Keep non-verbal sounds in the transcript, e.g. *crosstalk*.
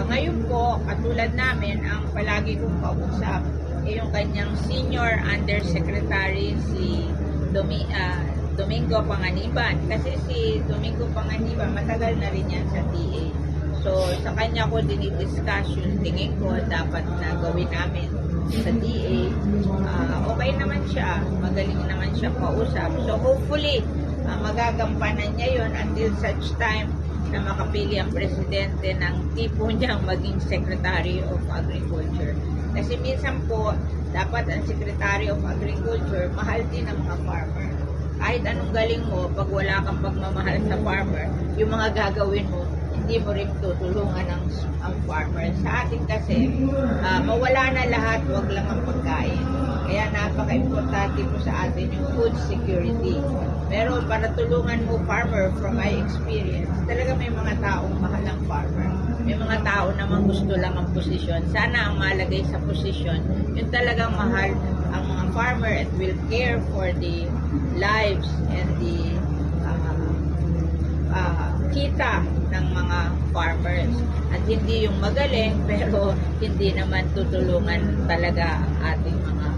Ah, ngayon po, katulad namin, ang palagi kong kausap ay yung kanyang senior undersecretary si Domi, ah, Domingo Panganiban. Kasi si Domingo Panganiban, matagal na rin yan sa TA. So, sa kanya ko dinidiscuss yung tingin ko dapat na gawin namin sa DA. Ah, okay naman siya. Magaling naman siya kausap. So, hopefully, ah, magagampanan niya yon until such time na makapili ang presidente ng tipo niyang maging Secretary of Agriculture. Kasi minsan po, dapat ang Secretary of Agriculture, mahal din ang mga farmer. Kahit anong galing mo, pag wala kang pagmamahal sa farmer, yung mga gagawin mo, hindi mo rin tutulungan ang, ang farmer. Sa atin kasi, ah, mawala na lahat, wag lang ang pagkain. Kaya napaka-importante po sa atin yung food security. Pero para tulungan mo farmer from my experience, talaga may mga taong mahal ang farmer. May mga tao naman gusto lang ang posisyon. Sana ang malagay sa posisyon, yung talagang mahal ang mga farmer and will care for the lives and the kita ng mga farmers. At hindi yung magaling *laughs* pero hindi naman tutulungan talaga ang ating mga